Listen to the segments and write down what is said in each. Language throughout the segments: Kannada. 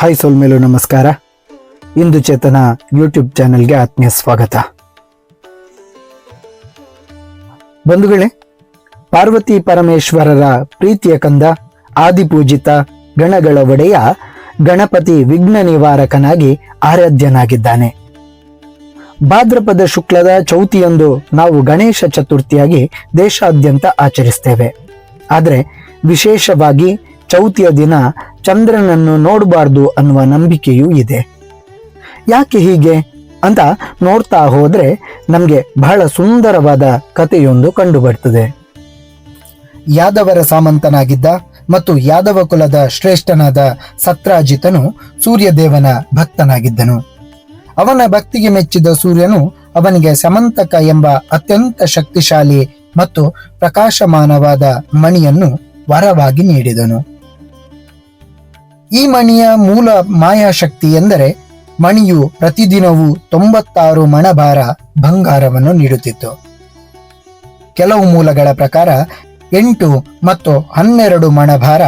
ಹಾಯ್ ಸೋಲ್ಮೇಲು ನಮಸ್ಕಾರ. ಇಂದು ಚೇತನ ಯೂಟ್ಯೂಬ್ ಚಾನೆಲ್ಗೆ ಆತ್ಮೀಯ ಸ್ವಾಗತ. ಬಂಧುಗಳೇ, ಪಾರ್ವತಿ ಪರಮೇಶ್ವರರ ಪ್ರೀತಿಯ ಕಂದ ಆದಿಪೂಜಿತ ಗಣಗಳ ಒಡೆಯ ಗಣಪತಿ ವಿಘ್ನ ನಿವಾರಕನಾಗಿ ಆರಾಧ್ಯನಾಗಿದ್ದಾನೆ. ಭಾದ್ರಪದ ಶುಕ್ಲದ ಚೌತಿಯಂದು ನಾವು ಗಣೇಶ ಚತುರ್ಥಿಯಾಗಿ ದೇಶಾದ್ಯಂತ ಆಚರಿಸ್ತೇವೆ. ಆದರೆ ವಿಶೇಷವಾಗಿ ಚೌತಿಯ ದಿನ ಚಂದ್ರನನ್ನು ನೋಡಬಾರ್ದು ಅನ್ನುವ ನಂಬಿಕೆಯೂ ಇದೆ. ಯಾಕೆ ಹೀಗೆ? ಅಂತ ನೋಡ್ತಾ ಹೋದ್ರೆ ನಮಗೆ ಬಹಳ ಸುಂದರವಾದ ಕಥೆಯೊಂದು ಕಂಡು ಬರ್ತದೆ ಯಾದವರ ಸಾಮಂತನಾಗಿದ್ದ ಮತ್ತು ಯಾದವ ಕುಲದ ಶ್ರೇಷ್ಠನಾದ ಸತ್ರಾಜಿತನು ಸೂರ್ಯದೇವನ ಭಕ್ತನಾಗಿದ್ದನು. ಅವನ ಭಕ್ತಿಗೆ ಮೆಚ್ಚಿದ ಸೂರ್ಯನು ಅವನಿಗೆ ಸಮಂತಕ ಎಂಬ ಅತ್ಯಂತ ಶಕ್ತಿಶಾಲಿ ಮತ್ತು ಪ್ರಕಾಶಮಾನವಾದ ಮಣಿಯನ್ನು ವರವಾಗಿ ನೀಡಿದನು. ಈ ಮಣಿಯ ಮೂಲ ಮಾಯಾಶಕ್ತಿ ಎಂದರೆ ಮಣಿಯು ಪ್ರತಿದಿನವೂ ತೊಂಬತ್ತಾರು ಮಣಭಾರ ಬಂಗಾರವನ್ನು ನೀಡುತ್ತಿತ್ತು. ಕೆಲವು ಮೂಲಗಳ ಪ್ರಕಾರ ಎಂಟು ಮತ್ತು ಹನ್ನೆರಡು ಮಣಭಾರ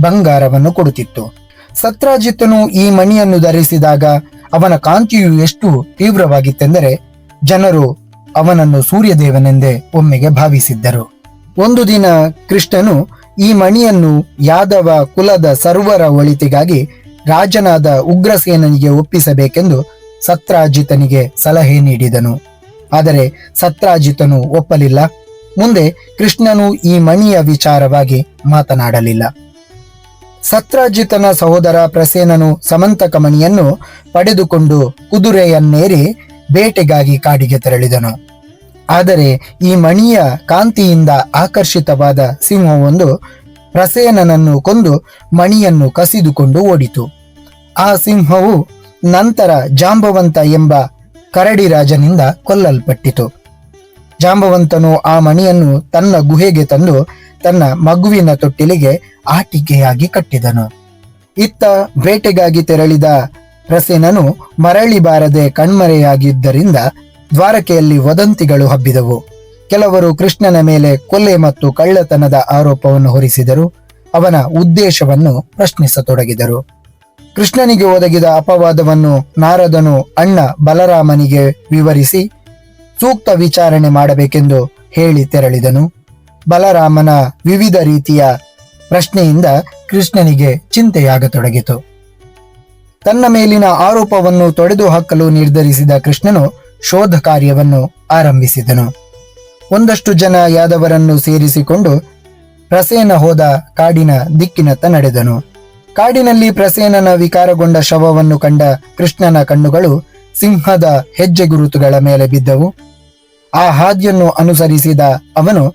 ಬಂಗಾರವನ್ನು ಕೊಡುತ್ತಿತ್ತು. ಸತ್ರಾಜಿತನು ಈ ಮಣಿಯನ್ನು ಧರಿಸಿದಾಗ ಅವನ ಕಾಂತಿಯು ಎಷ್ಟು ತೀವ್ರವಾಗಿತ್ತೆಂದರೆ ಜನರು ಅವನನ್ನು ಸೂರ್ಯದೇವನೆಂದೇ ಒಮ್ಮೆಗೆ ಭಾವಿಸಿದ್ದರು. ಒಂದು ದಿನ ಕೃಷ್ಣನು ಈ ಮಣಿಯನ್ನು ಯಾದವ ಕುಲದ ಸರ್ವರ ಒಳಿತಿಗಾಗಿ ರಾಜನಾದ ಉಗ್ರಸೇನನಿಗೆ ಒಪ್ಪಿಸಬೇಕೆಂದು ಸತ್ರಾಜಿತನಿಗೆ ಸಲಹೆ ನೀಡಿದನು. ಆದರೆ ಸತ್ರಾಜಿತನು ಒಪ್ಪಲಿಲ್ಲ. ಮುಂದೆ ಕೃಷ್ಣನು ಈ ಮಣಿಯ ವಿಚಾರವಾಗಿ ಮಾತನಾಡಲಿಲ್ಲ. ಸತ್ರಾಜಿತನ ಸಹೋದರ ಪ್ರಸೇನನು ಸಮಂತಕ ಮಣಿಯನ್ನು ಪಡೆದುಕೊಂಡು ಕುದುರೆಯನ್ನೇರಿ ಬೇಟೆಗಾಗಿ ಕಾಡಿಗೆ ತೆರಳಿದನು. ಆದರೆ ಈ ಮಣಿಯ ಕಾಂತಿಯಿಂದ ಆಕರ್ಷಿತವಾದ ಸಿಂಹವೊಂದು ಪ್ರಸೇನನನ್ನು ಕೊಂದು ಮಣಿಯನ್ನು ಕಸಿದುಕೊಂಡು ಓಡಿತು. ಆ ಸಿಂಹವು ನಂತರ ಜಾಂಬವಂತ ಎಂಬ ಕರಡಿ ರಾಜನಿಂದ ಕೊಲ್ಲಲ್ಪಟ್ಟಿತು. ಜಾಂಬವಂತನು ಆ ಮಣಿಯನ್ನು ತನ್ನ ಗುಹೆಗೆ ತಂದು ತನ್ನ ಮಗುವಿನ ತೊಟ್ಟಿಲಿಗೆ ಆಟಿಕೆಯಾಗಿ ಕಟ್ಟಿದನು. ಇತ್ತ ಬೇಟೆಗಾಗಿ ತೆರಳಿದ ಪ್ರಸೇನನು ಮರಳಿ ಬಾರದೆ ಕಣ್ಮರೆಯಾಗಿದ್ದರಿಂದ ದ್ವಾರಕೆಯಲ್ಲಿ ವದಂತಿಗಳು ಹಬ್ಬಿದವು. ಕೆಲವರು ಕೃಷ್ಣನ ಮೇಲೆ ಕೊಲೆ ಮತ್ತು ಕಳ್ಳತನದ ಆರೋಪವನ್ನು ಹೊರಿಸಿದರು. ಅವನ ಉದ್ದೇಶವನ್ನು ಪ್ರಶ್ನಿಸತೊಡಗಿದರು. ಕೃಷ್ಣನಿಗೆ ಒದಗಿದ ಅಪವಾದವನ್ನು ನಾರದನು ಅಣ್ಣ ಬಲರಾಮನಿಗೆ ವಿವರಿಸಿ, ಸೂಕ್ತ ವಿಚಾರಣೆ ಮಾಡಬೇಕೆಂದು ಹೇಳಿ ತೆರಳಿದನು. ಬಲರಾಮನ ವಿವಿಧ ರೀತಿಯ ಪ್ರಶ್ನೆಯಿಂದ ಕೃಷ್ಣನಿಗೆ ಚಿಂತೆಯಾಗತೊಡಗಿತು. ತನ್ನ ಮೇಲಿನ ಆರೋಪವನ್ನು ತೊಡೆದು ಹಾಕಲು ನಿರ್ಧರಿಸಿದ ಕೃಷ್ಣನು ಶೋಧ ಕಾರ್ಯವನ್ನು ಆರಂಭಿಸಿದನು. ಒಂದಷ್ಟು ಜನ ಯಾದವರನ್ನು ಸೇರಿಸಿಕೊಂಡು ಪ್ರಸೇನ ಹೋದ ಕಾಡಿನ ದಿಕ್ಕಿನತ್ತ ನಡೆದನು. ಕಾಡಿನಲ್ಲಿ ಪ್ರಸೇನನ ವಿಕಾರಗೊಂಡ ಶವವನ್ನು ಕಂಡ ಕೃಷ್ಣನ ಕಣ್ಣುಗಳು ಸಿಂಹದ ಹೆಜ್ಜೆ ಗುರುತುಗಳ ಮೇಲೆ ಬಿದ್ದವು. ಆ ಹಾದಿಯನ್ನು ಅನುಸರಿಸಿದ ಅವನು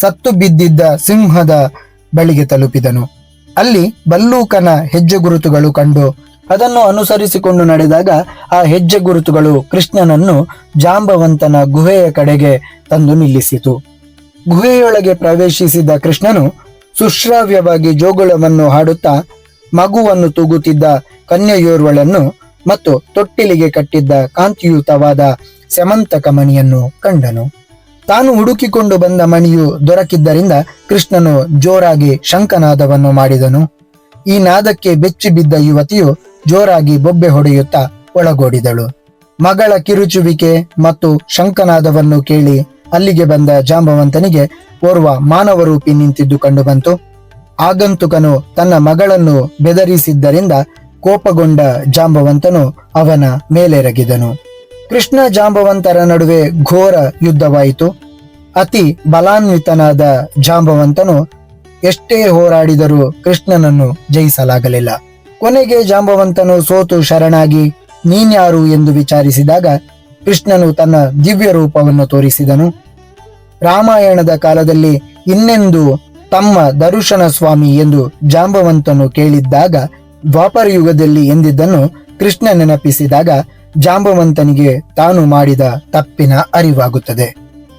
ಸತ್ತು ಬಿದ್ದಿದ್ದ ಸಿಂಹದ ಬಳಿಗೆ ತಲುಪಿದನು. ಅಲ್ಲಿ ಬಲ್ಲೂಕನ ಹೆಜ್ಜೆ ಗುರುತುಗಳು ಕಂಡು ಅದನ್ನು ಅನುಸರಿಸಿಕೊಂಡು ನಡೆದಾಗ ಆ ಹೆಜ್ಜೆ ಗುರುತುಗಳು ಕೃಷ್ಣನನ್ನು ಜಾಂಬವಂತನ ಗುಹೆಯ ಕಡೆಗೆ ತಂದು ನಿಲ್ಲಿಸಿತು. ಗುಹೆಯೊಳಗೆ ಪ್ರವೇಶಿಸಿದ ಕೃಷ್ಣನು ಸುಶ್ರಾವ್ಯವಾಗಿ ಜೋಗುಳವನ್ನು ಹಾಡುತ್ತಾ ಮಗುವನ್ನು ತೂಗುತ್ತಿದ್ದ ಕನ್ಯೆಯೋರ್ವಳನ್ನು ಮತ್ತು ತೊಟ್ಟಿಲಿಗೆ ಕಟ್ಟಿದ್ದ ಕಾಂತಿಯುತವಾದ ಸೆಮಂತಕ ಮಣಿಯನ್ನು ಕಂಡನು. ತಾನು ಹುಡುಕಿಕೊಂಡು ಬಂದ ಮಣಿಯು ದೊರಕಿದ್ದರಿಂದ ಕೃಷ್ಣನು ಜೋರಾಗಿ ಶಂಖನಾದವನ್ನು ಮಾಡಿದನು. ಈ ನಾದಕ್ಕೆ ಬೆಚ್ಚಿ ಬಿದ್ದ ಯುವತಿಯು ಜೋರಾಗಿ ಬೊಬ್ಬೆ ಹೊಡೆಯುತ್ತಾ ಒಳಗೋಡಿದಳು. ಮಗಳ ಕಿರುಚುವಿಕೆ ಮತ್ತು ಶಂಕನಾದವನ್ನು ಕೇಳಿ ಅಲ್ಲಿಗೆ ಬಂದ ಜಾಂಬವಂತನಿಗೆ ಓರ್ವ ಮಾನವರೂಪಿ ನಿಂತಿದ್ದು ಕಂಡುಬಂತು ಆಗಂತುಕನು ತನ್ನ ಮಗಳನ್ನು ಬೆದರಿಸಿದ್ದರಿಂದ ಕೋಪಗೊಂಡ ಜಾಂಬವಂತನು ಅವನ ಮೇಲೆರಗಿದನು. ಕೃಷ್ಣ ಜಾಂಬವಂತರ ನಡುವೆ ಘೋರ ಯುದ್ಧವಾಯಿತು. ಅತಿ ಬಲಾನ್ವಿತನಾದ ಜಾಂಬವಂತನು ಎಷ್ಟೇ ಹೋರಾಡಿದರೂ ಕೃಷ್ಣನನ್ನು ಜಯಿಸಲಾಗಲಿಲ್ಲ. ಕೊನೆಗೆ ಜಾಂಬವಂತನು ಸೋತು ಶರಣಾಗಿ ನೀನ್ಯಾರು ಎಂದು ವಿಚಾರಿಸಿದಾಗ ಕೃಷ್ಣನು ತನ್ನ ದಿವ್ಯ ರೂಪವನ್ನು ತೋರಿಸಿದನು. ರಾಮಾಯಣದ ಕಾಲದಲ್ಲಿ ಇನ್ನೆಂದು ತಮ್ಮ ದರುಶನ ಸ್ವಾಮಿ ಎಂದು ಜಾಂಬವಂತನು ಕೇಳಿದ್ದಾಗ, ದ್ವಾಪರ ಯುಗದಲ್ಲಿ ಎಂದಿದ್ದನ್ನು ಕೃಷ್ಣ ನೆನಪಿಸಿದಾಗ ಜಾಂಬವಂತನಿಗೆ ತಾನು ಮಾಡಿದ ತಪ್ಪಿನ ಅರಿವಾಗುತ್ತದೆ.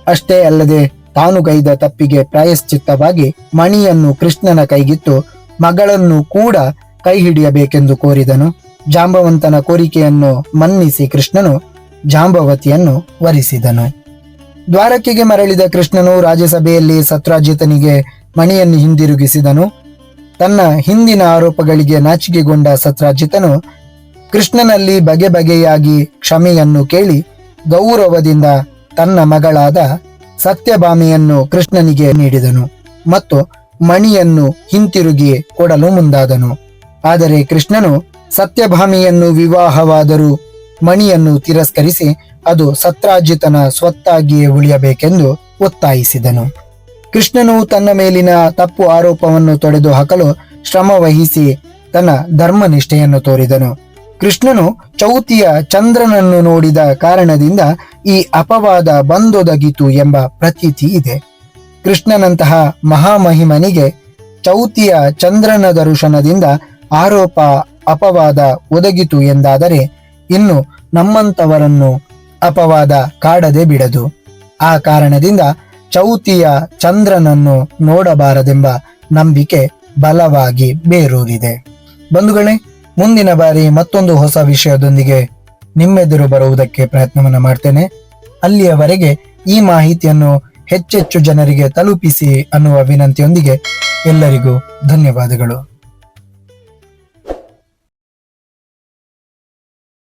ಅಷ್ಟೇ ಅಲ್ಲದೆ ತಾನು ಗೈದ ತಪ್ಪಿಗೆ ಪ್ರಾಯಶ್ಚಿತ್ತವಾಗಿ ಮಣಿಯನ್ನು ಕೃಷ್ಣನ ಕೈಗಿತ್ತು ಮಗಳನ್ನು ಕೂಡ ಕೈ ಹಿಡಿಯಬೇಕೆಂದು ಕೋರಿದನು. ಜಾಂಬವಂತನ ಕೋರಿಕೆಯನ್ನು ಮನ್ನಿಸಿ ಕೃಷ್ಣನು ಜಾಂಬವತಿಯನ್ನು ವರಿಸಿದನು. ದ್ವಾರಕೆಗೆ ಮರಳಿದ ಕೃಷ್ಣನು ರಾಜ್ಯಸಭೆಯಲ್ಲಿ ಸತ್ರಾಜಿತನಿಗೆ ಮಣಿಯನ್ನು ಹಿಂದಿರುಗಿಸಿದನು. ತನ್ನ ಹಿಂದಿನ ಆರೋಪಗಳಿಗೆ ನಾಚಿಕೆಗೊಂಡ ಸತ್ರಾಜಿತನು ಕೃಷ್ಣನಲ್ಲಿ ಬಗೆ ಬಗೆಯಾಗಿ ಕ್ಷಮೆಯನ್ನು ಕೇಳಿ ಗೌರವದಿಂದ ತನ್ನ ಮಗಳಾದ ಸತ್ಯಭಾಮಿಯನ್ನು ಕೃಷ್ಣನಿಗೆ ನೀಡಿದನು ಮತ್ತು ಮಣಿಯನ್ನು ಹಿಂತಿರುಗಿ ಕೊಡಲು ಮುಂದಾದನು. ಆದರೆ ಕೃಷ್ಣನು ಸತ್ಯಭಾಮಿಯನ್ನು ವಿವಾಹವಾದರೂ ಮಣಿಯನ್ನು ತಿರಸ್ಕರಿಸಿ ಅದು ಸತ್ರಾಜಿತನ ಸ್ವತ್ತಾಗಿಯೇ ಉಳಿಯಬೇಕೆಂದು ಒತ್ತಾಯಿಸಿದನು. ಕೃಷ್ಣನು ತನ್ನ ಮೇಲಿನ ತಪ್ಪು ಆರೋಪವನ್ನು ತೊಡೆದು ಹಾಕಲು ಶ್ರಮ ವಹಿಸಿ ತನ್ನ ಧರ್ಮನಿಷ್ಠೆಯನ್ನು ತೋರಿದನು. ಕೃಷ್ಣನು ಚೌತಿಯ ಚಂದ್ರನನ್ನು ನೋಡಿದ ಕಾರಣದಿಂದ ಈ ಅಪವಾದ ಬಂದೊದಗಿತು ಎಂಬ ಪ್ರತೀತಿ ಇದೆ. ಕೃಷ್ಣನಂತಹ ಮಹಾಮಹಿಮನಿಗೆ ಚೌತಿಯ ಚಂದ್ರನ ದರ್ಶನದಿಂದ ಆರೋಪ, ಅಪವಾದ ಒದಗಿತು ಎಂದಾದರೆ ಇನ್ನು ನಮ್ಮಂತವರನ್ನು ಅಪವಾದ ಕಾಡದೆ ಬಿಡದು. ಆ ಕಾರಣದಿಂದ ಚೌತಿಯ ಚಂದ್ರನನ್ನು ನೋಡಬಾರದೆಂಬ ನಂಬಿಕೆ ಬಲವಾಗಿ ಬೇರೂರಿದೆ. ಬಂಧುಗಳೇ, ಮುಂದಿನ ಬಾರಿ ಮತ್ತೊಂದು ಹೊಸ ವಿಷಯದೊಂದಿಗೆ ನಿಮ್ಮೆದುರು ಬರುವುದಕ್ಕೆ ಪ್ರಯತ್ನವನ್ನು ಮಾಡ್ತೇನೆ. ಅಲ್ಲಿಯವರೆಗೆ ಈ ಮಾಹಿತಿಯನ್ನು ಹೆಚ್ಚೆಚ್ಚು ಜನರಿಗೆ ತಲುಪಿಸಿ ಅನ್ನುವ ವಿನಂತಿಯೊಂದಿಗೆ ಎಲ್ಲರಿಗೂ ಧನ್ಯವಾದಗಳು.